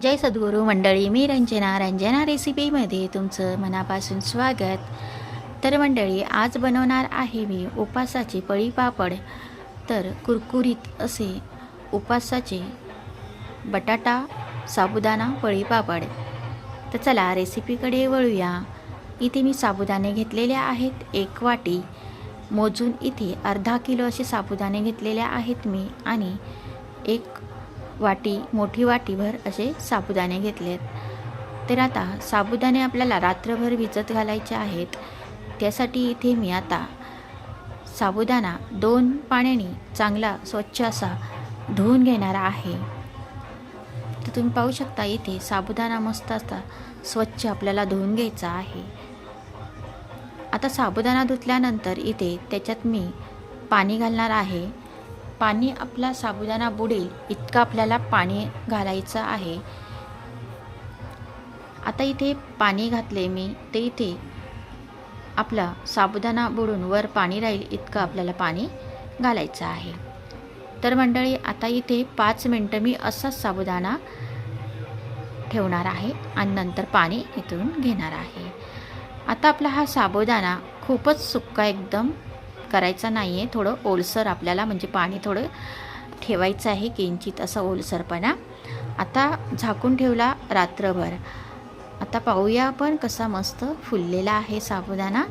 जय सद्गुरू मंडळी मी रंजना. रंजना रेसिपीमध्ये तुमचं मनापासून स्वागत. तर मंडळी आज बनवणार आहे मी उपासाचे पळी पापड. तर कुरकुरीत असे उपासाचे बटाटा साबुदाणा पळी पापड. तर चला रेसिपीकडे वळूया. इथे मी साबुदाणे घेतलेले आहेत एक वाटी. मोजून इथे अर्धा किलो असे साबुदाणे घेतलेले आहेत मी आणि एक वाटी मोठी वाटीभर असे साबुदाणे घेतलेत. तर आता साबुदाणे आपल्याला रात्रभर भिजत घालायचे आहेत त्यासाठी इथे मी आता साबुदाणा दोन पाण्याने चांगला स्वच्छ असा धुवून घेणार आहे. तर तुम्ही पाहू शकता इथे साबुदाणा मस्त असा स्वच्छ आपल्याला धुवून घ्यायचा आहे. आता साबुदाणा धुतल्यानंतर इथे त्याच्यात मी पाणी घालणार आहे. पाणी आपला साबुदाणा बुडेल इतकं आपल्याला पाणी घालायचं आहे. आता इथे पाणी घातले मी ते इथे. आपला साबुदाणा बुडून वर पाणी राहील इतकं आपल्याला पाणी घालायचं आहे. तर मंडळी आता इथे पाच मिनटं मी असाच साबुदाणा ठेवणार आहे आणि नंतर पाणी इथून घेणार आहे. आता आपला हा साबुदाणा खूपच सुक्का एकदम करायचा नाही आहे थोडं ओलसर आपल्याला म्हणजे पाणी थोडं ठेवायचं आहे किंचित असा ओलसरपणा. आता झाकून ठेवला रात्रभर. आता पाहूया आपण कसा मस्त फुललेला आहे साबुदाणा.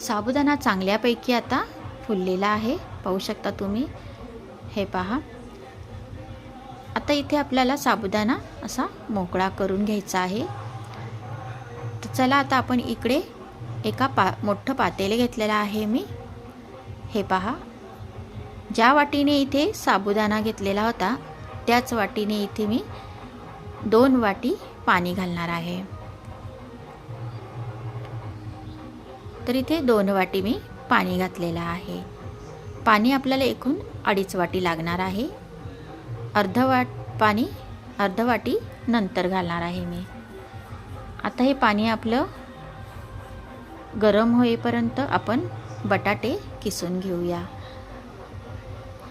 साबुदाणा चांगल्यापैकी आता फुललेला आहे. पाहू शकता तुम्ही. हे पहा. आता इथे आपल्याला साबुदाणा असा मोकळा करून घ्यायचा आहे. तर चला आता आपण इकडे एका पा मोठं पातेले घेतलेलं आहे मी. हे पहा. ज्या वाटीने इथे साबुदाणा घेतलेला होता त्याच वाटीने इथे मी दोन वाटी पाणी घालणार आहे. तर इथे दोन वाटी मी पाणी घातलेलं आहे. पाणी आपल्याला एकूण अडीच वाटी लागणार आहे. अर्ध वाट पाणी अर्ध वाटी नंतर घालणार आहे मी. आता हे पाणी आपलं गरम होईपर्यंत आपण बटाटे किसून घेऊया.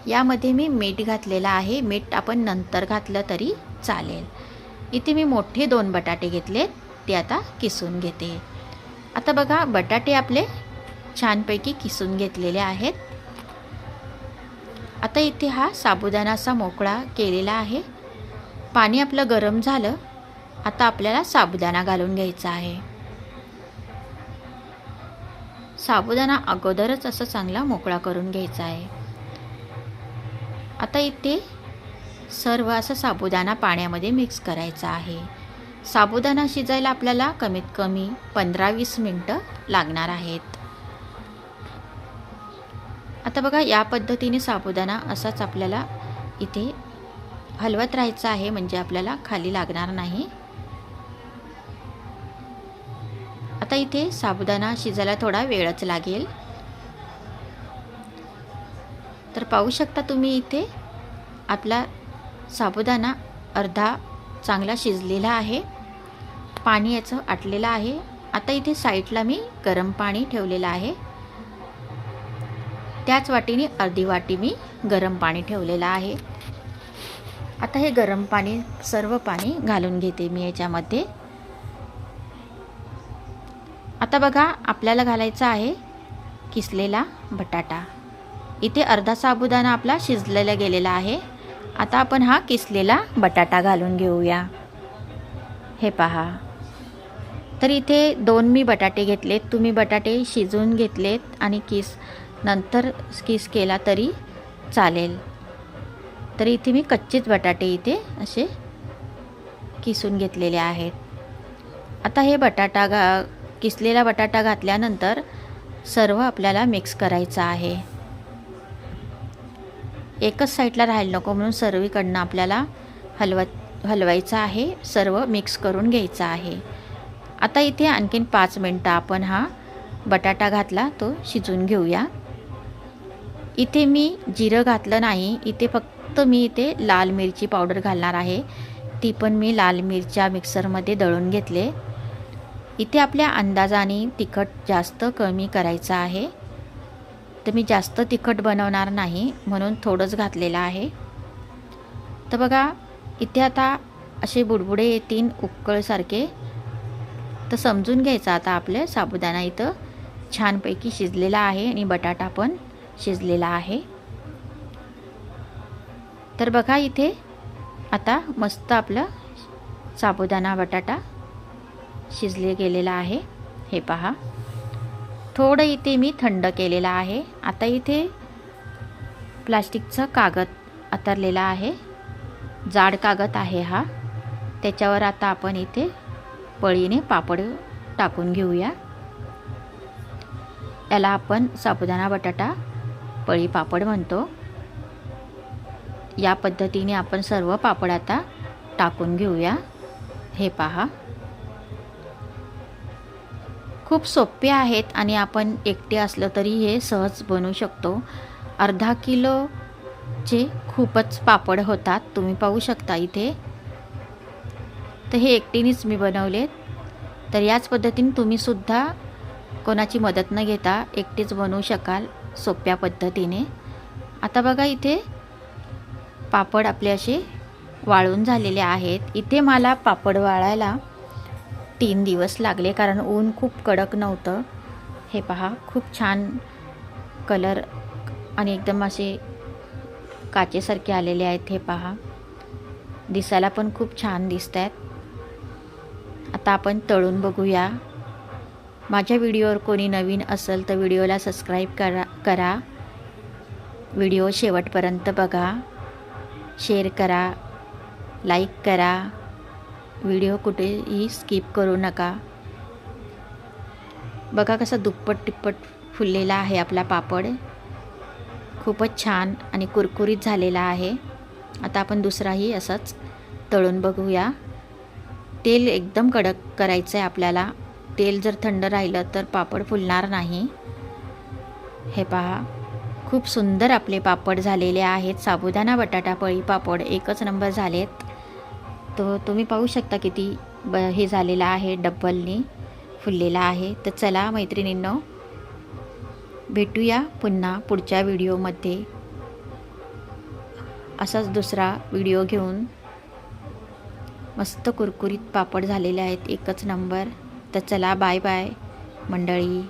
यामध्ये मी मीठ घातलेलं आहे. मीठ आपण नंतर घातलं तरी चालेल. इथे मी मोठे दोन बटाटे घेतले ते आता किसून घेते. आता बघा बटाटे आपले छानपैकी किसून घेतलेले आहेत. आता इथे हा साबुदाणाचा मोकळा केलेला आहे. पाणी आपलं गरम झालं. आता आपल्याला साबुदाणा घालून घ्यायचा आहे. साबुदाणा अगोदरच असं चांगला मोकळा करून घ्यायचा आहे. आता इथे सर्व असं साबुदाणा पाण्यामध्ये मिक्स करायचा आहे. साबुदाणा शिजायला आपल्याला कमीत कमी पंधरा वीस मिनटं लागणार आहेत. आता बघा या पद्धतीने साबुदाणा असाच आपल्याला इथे हलवत राहायचं आहे म्हणजे आपल्याला खाली लागणार नाही. आता इथे साबुदाणा शिजायला थोडा वेळच लागेल. तर पाहू शकता तुम्ही इथे आपला साबुदाणा अर्धा चांगला शिजलेला आहे. पाणी याचं आटलेलं आहे. आता इथे साईडला मी गरम पाणी ठेवलेलं आहे. त्याच वाटीने अर्धी वाटी मी गरम पाणी ठेवलेलं आहे. आता हे गरम पाणी सर्व पाणी घालून घेते मी याच्यामध्ये. आता बघा आपल्याला घालायचा आहे किसलेला बटाटा. इथे अर्धा साबुदाणा आपला शिजलेला गेलेला आहे. आता आपण हा किसलेला बटाटा घालून घेऊया. हे पहा. तर इथे दोन मी बटाटे घेतलेत. तुम्ही बटाटे शिजवून घेतलेत आणि किस नंतर किस केला तरी चालेल. तर इथे मी कच्चेच बटाटे इथे असे किसून घेतलेले आहेत. आता हे बटाटा गा किसलेला बटाटा घातल्यानंतर सर्व आपल्याला मिक्स करायचं आहे. एकच साईडला राहायला नको म्हणून सर्वीकडनं आपल्याला हलवत हलवायचं आहे सर्व मिक्स करून घ्यायचं आहे. आता इथे आणखीन पाच मिनटं आपण हा बटाटा घातला तो शिजून घेऊया. इथे मी जिरं घातलं नाही इथे फक्त मी इथे लाल मिरची पावडर घालणार आहे. ती पण मी लाल मिरच्या मिक्सरमध्ये दळून घेतले. इथे आपल्या अंदाजाने तिखट जास्त कमी करायचं आहे. तर मी जास्त तिखट बनवणार नाही म्हणून थोडंच घातलेलं आहे. तर बघा इथे आता असे बुडबुडे येतील उकळसारखे. तर समजून घ्यायचं आता आपलं साबुदाणा इथं. छानपैकी शिजलेला आहे आणि बटाटा पण शिजलेला आहे. तर बघा इथे आता मस्त आपलं साबुदाणा बटाटा. शिजले गेलेलं आहे. हे पहा. थोडं इथे मी थंड केलेलं आहे. आता इथे प्लास्टिकचा कागद अतरलेला आहे. जाड कागद आहे हा. त्याच्यावर आता आपण इथे पळीने पापड टाकून घेऊया. याला आपण साबुदाणा बटाटा पळी पापड म्हणतो. या पद्धतीने आपण सर्व पापड आता टाकून घेऊया. हे पहा. खूप सोपे आहेत आणि आपण एकटे असलं तरी हे सहज बनवू शकतो. अर्धा किलोचे खूपच पापड होतात. तुम्ही पाहू शकता इथे. तर हे एकटीनेच मी बनवलेत. तर याच पद्धतीने तुम्हीसुद्धा कोणाची मदत न घेता एकटेच बनवू शकाल सोप्या पद्धतीने. आता बघा इथे पापड आपले असे वाळून झालेले आहेत. इथे मला पापड वाळायला तीन दिवस लागले कारण ऊन खूप कडक नव्हतं. हे पहा खूप छान कलर आणि एकदम असे काचेसारखे आलेले आहेत हे पहा. दिसायला पण खूप छान दिसत आहेत आता आपण तळून बघूया. माझ्या व्हिडिओवर कोणी नवीन असेल तर व्हिडिओला सबस्क्राईब करा करा. व्हिडिओ शेवटपर्यंत बघा. शेअर करा. लाईक करा. व्हिडिओ कुठेही स्किप करू नका. बघा कसा दुप्पट टिप्पट फुललेला आहे आपला पापड. खूपच छान आणि कुरकुरीत झालेला आहे. आता आपण दुसराही असाच तळून बघूया. तेल एकदम कडक करायचं आहे आपल्याला. तेल जर थंड राहिलं तर पापड फुलणार नाही. हे पहा खूप सुंदर आपले पापड झालेले आहेत. साबुदाणा बटाटा पळी पापड एकच नंबर झालेत. तो तुम्ही पाहू शकता किती ब हे झालेलं आहे डब्बलनी फुललेला आहे. तर चला मैत्रिणींनो भेटूया पुन्हा पुढच्या व्हिडिओमध्ये. असाच दुसरा व्हिडिओ घेऊन. मस्त कुरकुरीत पापड झालेले आहेत एकच नंबर. तर चला बाय बाय मंडळी.